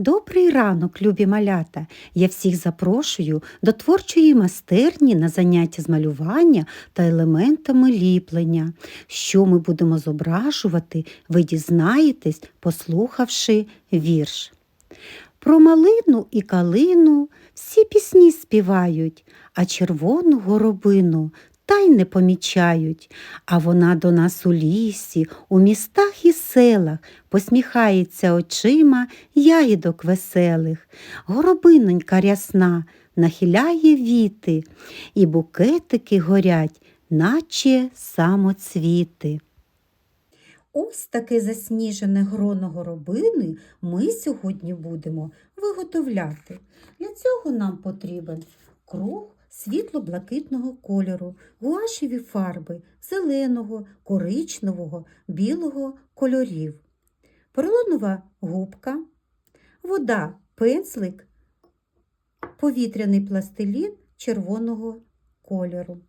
Добрий ранок, любі малята! Я всіх запрошую до творчої майстерні на заняття з малювання та елементами ліплення. Що ми будемо зображувати, ви дізнаєтесь, послухавши вірш. Про малину і калину всі пісні співають, а червону горобину та й не помічають. А вона до нас у лісі, у містах і селах посміхається очима ягідок веселих. Горобинонька рясна нахиляє віти, і букетики горять, наче самоцвіти. Ось таке засніжене гроно горобини ми сьогодні будемо виготовляти. Для цього нам потрібен круг світло-блакитного кольору, гуашеві фарби зеленого, коричневого, білого кольорів, поролонова губка, вода, пензлик, повітряний пластилін червоного кольору.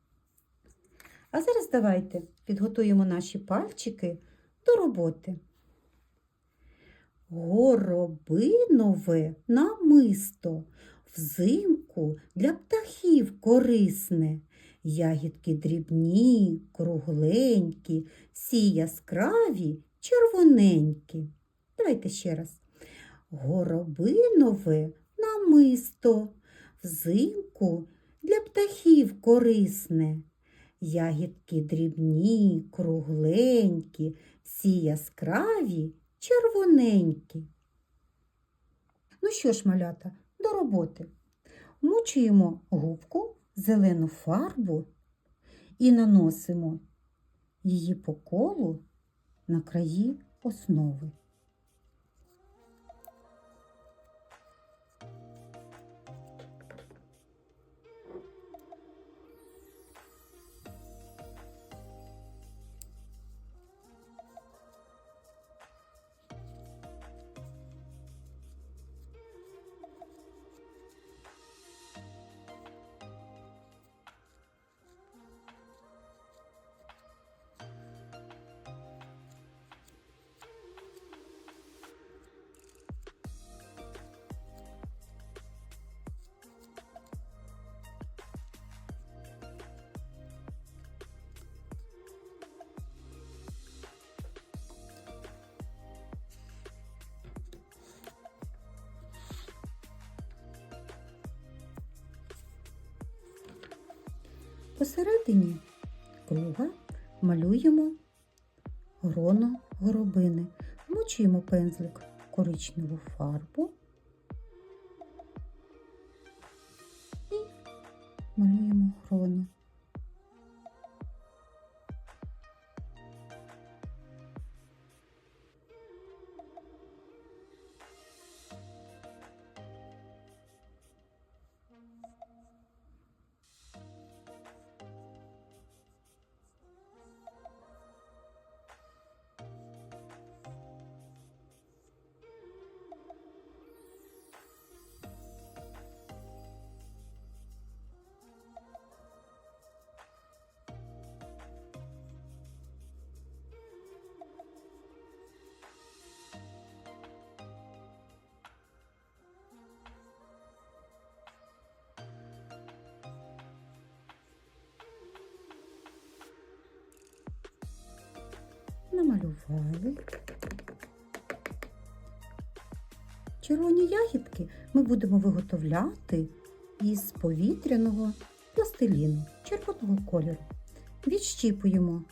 А зараз давайте підготуємо наші пальчики до роботи. Горобинове намисто взимку для птахів корисне. Ягідки дрібні, кругленькі, всі яскраві, червоненькі. Давайте ще раз. Горобинове намисто взимку для птахів корисне. Ягідки дрібні, кругленькі, всі яскраві, червоненькі. Ну що ж, малята, до роботи. Мучуємо губку, зелену фарбу і наносимо її по колу на краї основи. Посередині. Круга. Малюємо гроно горобини. Вмочуємо пензлик в коричневу фарбу намалювали. Червоні ягідки ми будемо виготовляти із повітряного пластиліну червоного кольору. Відщіпуємо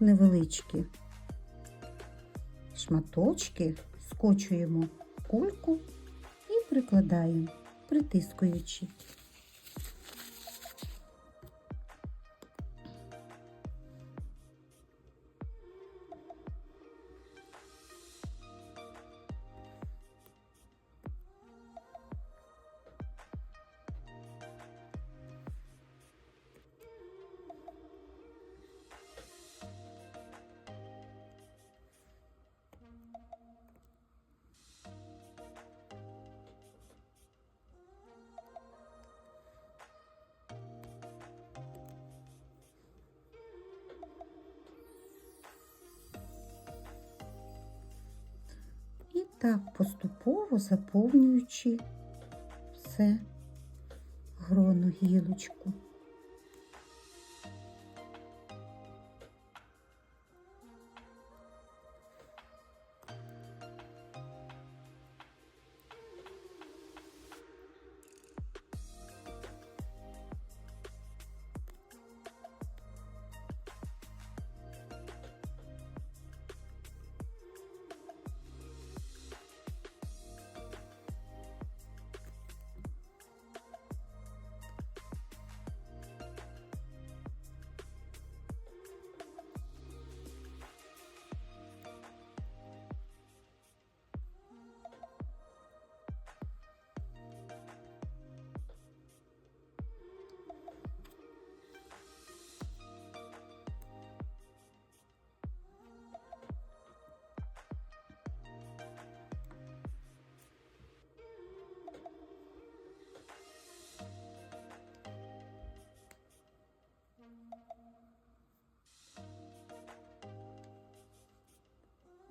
невеличкі шматочки, скочуємо кульку і прикладаємо, притискуючи. Так поступово заповнюючи все грону гілочку.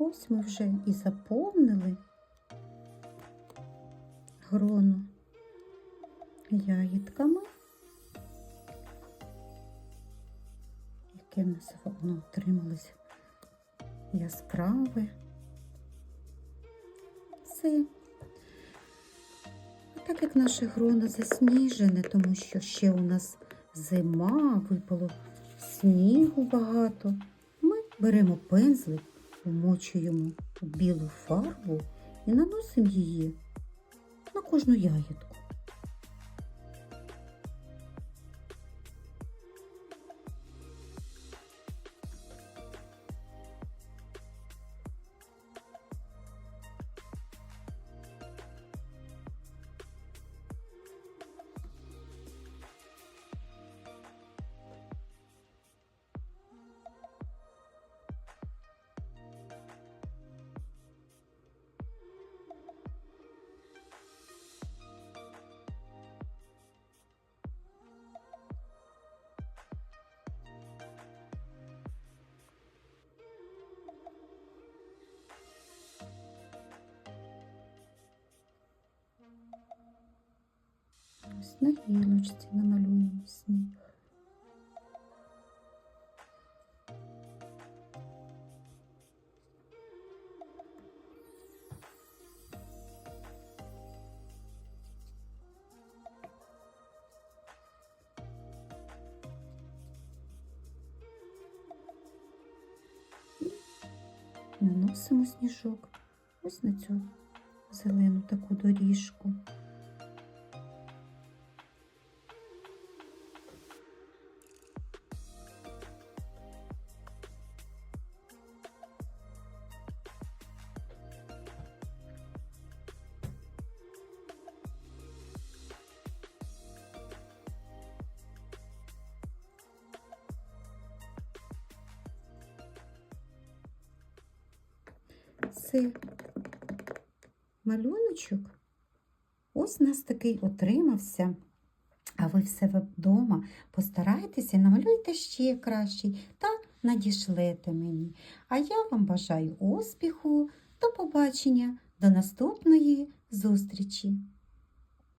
Ось ми вже і заповнили грону ягідками, яке в нас воно отрималось яскраве. Все. А так як наше гроно засніжене, тому що ще у нас зима, випало снігу багато, ми беремо пензлик вмочуємо білу фарбу і наносимо її на кожну ягідку. Ось на гілочці намалюємо сніг. Наносимо сніжок ось на цю зелену таку доріжку. Це малюночок. Ось у нас такий отримався. А ви в себе вдома постарайтеся, намалюйте ще кращий та надішлете мені. А я вам бажаю успіху, до побачення, до наступної зустрічі!